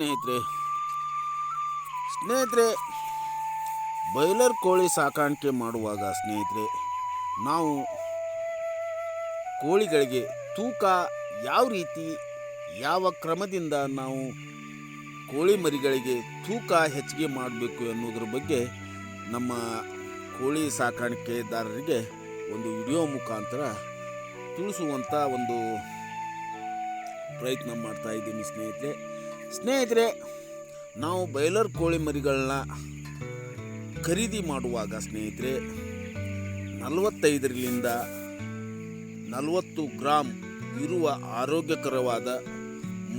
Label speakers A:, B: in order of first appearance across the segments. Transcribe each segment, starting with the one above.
A: ಸ್ನೇಹಿತರೆ ಸ್ನೇಹಿತರೆ ಬಾಯ್ಲರ್ ಕೋಳಿ ಸಾಕಾಣಿಕೆ ಮಾಡುವಾಗ ಸ್ನೇಹಿತರೆ, ನಾವು ಕೋಳಿಗಳಿಗೆ ತೂಕ ಯಾವ ರೀತಿ, ಯಾವ ಕ್ರಮದಿಂದ ನಾವು ಕೋಳಿ ಮರಿಗಳಿಗೆ ತೂಕ ಹೆಚ್ಚಿಗೆ ಮಾಡಬೇಕು ಎನ್ನುವುದರ ಬಗ್ಗೆ ನಮ್ಮ ಕೋಳಿ ಸಾಕಾಣಿಕೆದಾರರಿಗೆ ಒಂದು ವಿಡಿಯೋ ಮುಖಾಂತರ ತಿಳಿಸುವಂಥ ಒಂದು ಪ್ರಯತ್ನ ಮಾಡ್ತಾ ಇದ್ದೀನಿ ಸ್ನೇಹಿತರೆ. ಸ್ನೇಹಿತರೆ, ನಾವು ಬೈಲರ್ ಕೋಳಿ ಮರಿಗಳನ್ನ ಖರೀದಿ ಮಾಡುವಾಗ ಸ್ನೇಹಿತರೆ ನಲವತ್ತೈದರಿಂದ ನಲವತ್ತು ಗ್ರಾಮ್ ಇರುವ ಆರೋಗ್ಯಕರವಾದ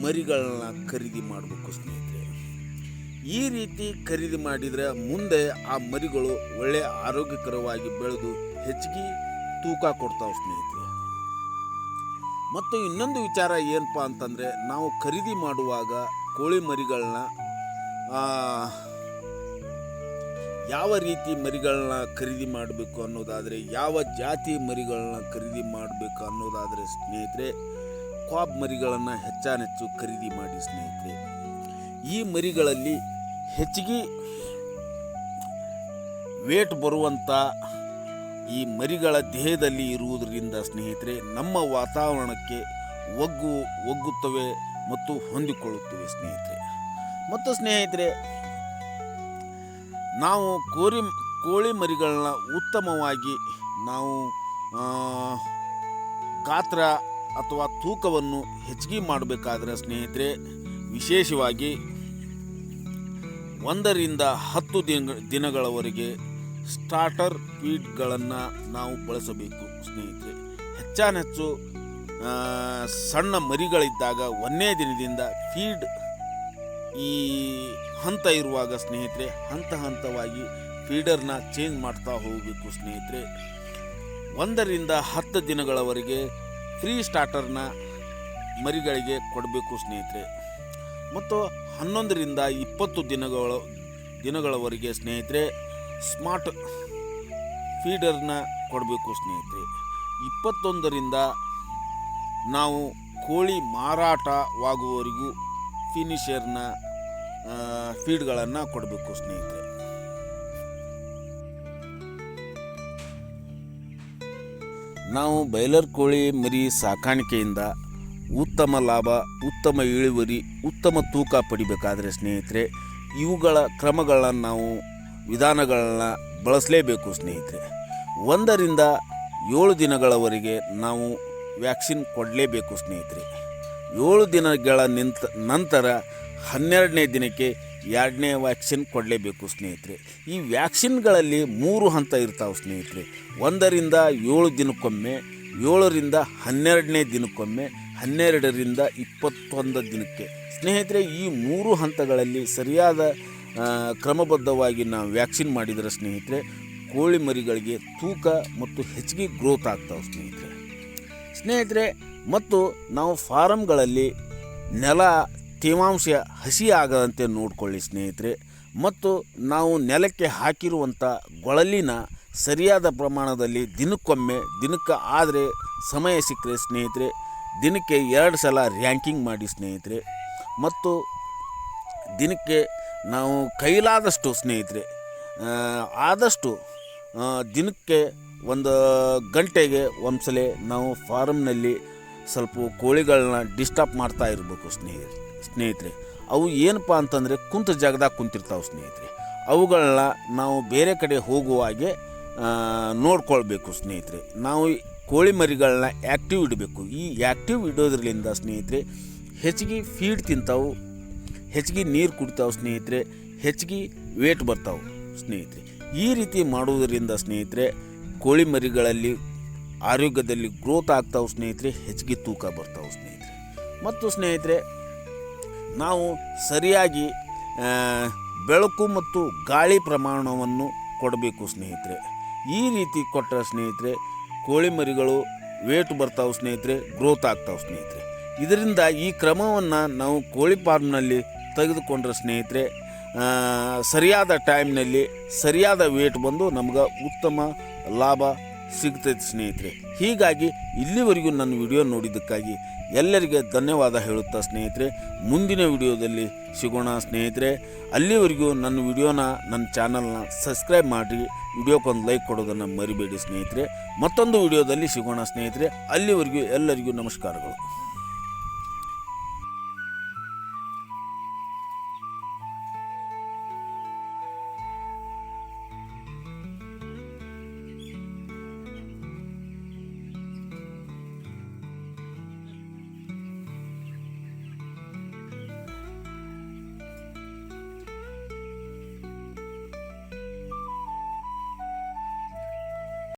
A: ಮರಿಗಳನ್ನ ಖರೀದಿ ಮಾಡಬೇಕು ಸ್ನೇಹಿತರೆ. ಈ ರೀತಿ ಖರೀದಿ ಮಾಡಿದರೆ ಮುಂದೆ ಆ ಮರಿಗಳು ಒಳ್ಳೆಯ ಆರೋಗ್ಯಕರವಾಗಿ ಬೆಳೆದು ಹೆಚ್ಚಿಗೆ ತೂಕ ಕೊಡ್ತಾವೆ ಸ್ನೇಹಿತರೆ. ಮತ್ತು ಇನ್ನೊಂದು ವಿಚಾರ ಏನಪ್ಪ ಅಂತಂದರೆ, ನಾವು ಖರೀದಿ ಮಾಡುವಾಗ ಕೋಳಿ ಮರಿಗಳನ್ನ ಯಾವ ರೀತಿ ಮರಿಗಳನ್ನ ಖರೀದಿ ಮಾಡಬೇಕು ಅನ್ನೋದಾದರೆ, ಯಾವ ಜಾತಿ ಮರಿಗಳನ್ನ ಖರೀದಿ ಮಾಡಬೇಕು ಅನ್ನೋದಾದರೆ ಸ್ನೇಹಿತರೆ, ಕ್ವಾಬ್ ಮರಿಗಳನ್ನು ಹೆಚ್ಚಾನೆಚ್ಚು ಖರೀದಿ ಮಾಡಿ ಸ್ನೇಹಿತರೆ. ಈ ಮರಿಗಳಲ್ಲಿ ಹೆಚ್ಚಿಗೆ ವೇಟ್ ಬರುವಂಥ ಈ ಮರಿಗಳ ದೇಹದಲ್ಲಿ ಇರುವುದರಿಂದ ಸ್ನೇಹಿತರೆ, ನಮ್ಮ ವಾತಾವರಣಕ್ಕೆ ಒಗ್ಗು, ಒಗ್ಗುತ್ತವೆ. ಮತ್ತು ಹೊಂದಿಕೊಳ್ಳುತ್ತೇವೆ, ಸ್ನೇಹಿತರೆ. ಮತ್ತು ಸ್ನೇಹಿತರೆ, ನಾವು ಕೋರಿ ಕೋಳಿ ಮರಿಗಳನ್ನ ಉತ್ತಮವಾಗಿ ನಾವು ಗಾತ್ರ ಅಥವಾ ತೂಕವನ್ನು ಹೆಚ್ಚಿಗೆ ಮಾಡಬೇಕಾದ್ರೆ ಸ್ನೇಹಿತರೆ, ವಿಶೇಷವಾಗಿ ಒಂದರಿಂದ ಹತ್ತು ದಿನ ದಿನಗಳವರೆಗೆ ಸ್ಟಾರ್ಟರ್ ಫೀಡ್ಗಳನ್ನು ನಾವು ಬಳಸಬೇಕು, ಸ್ನೇಹಿತರೆ. ಹೆಚ್ಚಾನೆಚ್ಚು ಸಣ್ಣ ಮರಿಗಳಿದ್ದಾಗ ಒಂದನೇ ದಿನದಿಂದ ಫೀಡ್ ಈ ಹಂತ ಇರುವಾಗ ಸ್ನೇಹಿತರೆ, ಹಂತ ಹಂತವಾಗಿ ಫೀಡರ್ನ ಚೇಂಜ್ ಮಾಡ್ತಾ ಹೋಗಬೇಕು ಸ್ನೇಹಿತರೆ. ಒಂದರಿಂದ ಹತ್ತು ದಿನಗಳವರೆಗೆ ಫ್ರೀ ಸ್ಟಾರ್ಟರ್ನ ಮರಿಗಳಿಗೆ ಕೊಡಬೇಕು ಸ್ನೇಹಿತರೆ. ಮತ್ತು ಹನ್ನೊಂದರಿಂದ ಇಪ್ಪತ್ತು ದಿನಗಳ, ದಿನಗಳವರೆಗೆ ಸ್ನೇಹಿತರೆ ಸ್ಮಾರ್ಟ್ ಫೀಡರ್ನ ಕೊಡಬೇಕು ಸ್ನೇಹಿತರೆ. ಇಪ್ಪತ್ತೊಂದರಿಂದ ನಾವು ಕೋಳಿ ಮಾರಾಟವಾಗುವವರೆಗೂ ಫಿನಿಷರ್ನ ಫೀಡ್ಗಳನ್ನು ಕೊಡಬೇಕು ಸ್ನೇಹಿತರೆ. ನಾವು ಬೈಲರ್ ಕೋಳಿ ಮರಿ ಸಾಕಾಣಿಕೆಯಿಂದ ಉತ್ತಮ ಲಾಭ, ಉತ್ತಮ ಇಳುವರಿ, ಉತ್ತಮ ತೂಕ ಪಡಿಬೇಕಾದರೆ ಸ್ನೇಹಿತರೆ, ಇವುಗಳ ಕ್ರಮಗಳನ್ನು ನಾವು ವಿಧಾನಗಳನ್ನ ಬಳಸಲೇಬೇಕು ಸ್ನೇಹಿತರೆ. ಒಂದರಿಂದ ಏಳು ದಿನಗಳವರೆಗೆ ನಾವು ವ್ಯಾಕ್ಸಿನ್ ಕೊಡಲೇಬೇಕು, ಸ್ನೇಹಿತರೆ. ಏಳು ದಿನಗಳ ನಿಂತ ನಂತರ ಹನ್ನೆರಡನೇ ದಿನಕ್ಕೆ ಎರಡನೇ ವ್ಯಾಕ್ಸಿನ್ ಕೊಡಲೇಬೇಕು, ಸ್ನೇಹಿತರೆ. ಈ ವ್ಯಾಕ್ಸಿನ್ಗಳಲ್ಲಿ ಮೂರು ಹಂತ ಇರ್ತಾವೆ, ಸ್ನೇಹಿತರೆ. ಒಂದರಿಂದ ಏಳು ದಿನಕ್ಕೊಮ್ಮೆ, ಏಳರಿಂದ ಹನ್ನೆರಡನೇ ದಿನಕ್ಕೊಮ್ಮೆ, ಹನ್ನೆರಡರಿಂದ ಇಪ್ಪತ್ತೊಂದು ದಿನಕ್ಕೆ. ಸ್ನೇಹಿತರೆ, ಈ ಮೂರು ಹಂತಗಳಲ್ಲಿ ಸರಿಯಾದ ಕ್ರಮಬದ್ಧವಾಗಿ ನಾವು ವ್ಯಾಕ್ಸಿನ್ ಮಾಡಿದರೆ, ಸ್ನೇಹಿತರೆ, ಕೋಳಿ ಮರಿಗಳಿಗೆ ತೂಕ ಮತ್ತು ಹೆಚ್ಚಿಗೆ ಗ್ರೋತ್ ಆಗ್ತಾವೆ, ಸ್ನೇಹಿತರೆ. ಸ್ನೇಹಿತರೆ, ಮತ್ತು ನಾವು ಫಾರಮ್ಗಳಲ್ಲಿ ನೆಲ ತೇವಾಂಶ ಹಸಿ ಆಗದಂತೆ ನೋಡಿಕೊಳ್ಳಿ ಸ್ನೇಹಿತರೆ, ಮತ್ತು ನಾವು ನೆಲಕ್ಕೆ ಹಾಕಿರುವಂಥ ಗೊಳಲಿನ ಸರಿಯಾದ ಪ್ರಮಾಣದಲ್ಲಿ ದಿನಕ್ಕೊಮ್ಮೆ, ದಿನಕ್ಕೆ ಆದರೆ ಸಮಯ ಸಿಕ್ಕರೆ ಸ್ನೇಹಿತರೆ, ದಿನಕ್ಕೆ ಎರಡು ಸಲ ರ್ಯಾಂಕಿಂಗ್ ಮಾಡಿ ಸ್ನೇಹಿತರೆ, ಮತ್ತು ದಿನಕ್ಕೆ ನಾವು ಕೈಲಾದಷ್ಟು ಸ್ನೇಹಿತರೆ ಆದಷ್ಟು ದಿನಕ್ಕೆ ಒಂದು ಗಂಟೆಗೆ ಒಂದ್ಸಲ ನಾವು ಫಾರಮ್ನಲ್ಲಿ ಸ್ವಲ್ಪ ಕೋಳಿಗಳನ್ನ ಡಿಸ್ಟರ್ಬ್ ಮಾಡ್ತಾ ಇರಬೇಕು ಸ್ನೇಹಿತರೆ ಸ್ನೇಹಿತರೆ. ಅವು ಏನಪ್ಪ ಅಂತಂದರೆ ಕುಂತ ಜಾಗದಾಗ ಕುಂತಿರ್ತಾವೆ ಸ್ನೇಹಿತರೆ. ಅವುಗಳನ್ನ ನಾವು ಬೇರೆ ಕಡೆ ಹೋಗುವಾಗೆ ನೋಡ್ಕೊಳ್ಬೇಕು ಸ್ನೇಹಿತರೆ. ನಾವು ಕೋಳಿ ಮರಿಗಳನ್ನ ಆ್ಯಕ್ಟಿವ್ ಇಡಬೇಕು. ಈ ಆ್ಯಕ್ಟಿವ್ ಇಡೋದ್ರಿಂದ ಸ್ನೇಹಿತರೆ, ಹೆಚ್ಚಿಗೆ ಫೀಡ್ ತಿಂತಾವು, ಹೆಚ್ಚಿಗೆ ನೀರು ಕುಡಿತಾವೆ ಸ್ನೇಹಿತರೆ, ಹೆಚ್ಚಿಗೆ ವೇಟ್ ಬರ್ತಾವೆ ಸ್ನೇಹಿತರೆ. ಈ ರೀತಿ ಮಾಡುವುದರಿಂದ ಸ್ನೇಹಿತರೆ ಕೋಳಿ ಮರಿಗಳಲ್ಲಿ ಆರೋಗ್ಯದಲ್ಲಿ ಗ್ರೋತ್ ಆಗ್ತಾವೆ ಸ್ನೇಹಿತರೆ, ಹೆಚ್ಚಿಗೆ ತೂಕ ಬರ್ತಾವೆ ಸ್ನೇಹಿತರೆ. ಮತ್ತು ಸ್ನೇಹಿತರೆ, ನಾವು ಸರಿಯಾಗಿ ಬೆಳಕು ಮತ್ತು ಗಾಳಿ ಪ್ರಮಾಣವನ್ನು ಕೊಡಬೇಕು ಸ್ನೇಹಿತರೆ. ಈ ರೀತಿ ಕೊಟ್ಟರೆ ಸ್ನೇಹಿತರೆ ಕೋಳಿ ಮರಿಗಳು ವೇಟ್ ಬರ್ತಾವೆ ಸ್ನೇಹಿತರೆ ಗ್ರೋತ್ ಆಗ್ತಾವೆ ಸ್ನೇಹಿತರೆ. ಇದರಿಂದ ಈ ಕ್ರಮವನ್ನು ನಾವು ಕೋಳಿ ಫಾರ್ಮ್ನಲ್ಲಿ ತೆಗೆದುಕೊಂಡ್ರೆ ಸ್ನೇಹಿತರೆ ಸರಿಯಾದ ಟೈಮ್ನಲ್ಲಿ ಸರಿಯಾದ ವೇಟ್ ಬಂದು ನಮ್ಗೆ ಉತ್ತಮ ಲಾಭ ಸಿಗ್ತೈತೆ ಸ್ನೇಹಿತರೆ. ಹೀಗಾಗಿ ಇಲ್ಲಿವರೆಗೂ ನನ್ನ ವಿಡಿಯೋ ನೋಡಿದ್ದಕ್ಕಾಗಿ ಎಲ್ಲರಿಗೆ ಧನ್ಯವಾದ ಹೇಳುತ್ತಾ ಸ್ನೇಹಿತರೆ. ಮುಂದಿನ ವಿಡಿಯೋದಲ್ಲಿ ಸಿಗೋಣ ಸ್ನೇಹಿತರೆ. ಅಲ್ಲಿವರೆಗೂ ನನ್ನ ವಿಡಿಯೋನ, ನನ್ನ ಚಾನಲ್ನ ಸಬ್ಸ್ಕ್ರೈಬ್ ಮಾಡಿ ವಿಡಿಯೋಕ್ಕೊಂದು ಲೈಕ್ ಕೊಡೋದನ್ನು ಮರಿಬೇಡಿ ಸ್ನೇಹಿತರೆ. ಮತ್ತೊಂದು ವಿಡಿಯೋದಲ್ಲಿ ಸಿಗೋಣ ಸ್ನೇಹಿತರೆ. ಅಲ್ಲಿವರೆಗೂ ಎಲ್ಲರಿಗೂ ನಮಸ್ಕಾರಗಳು.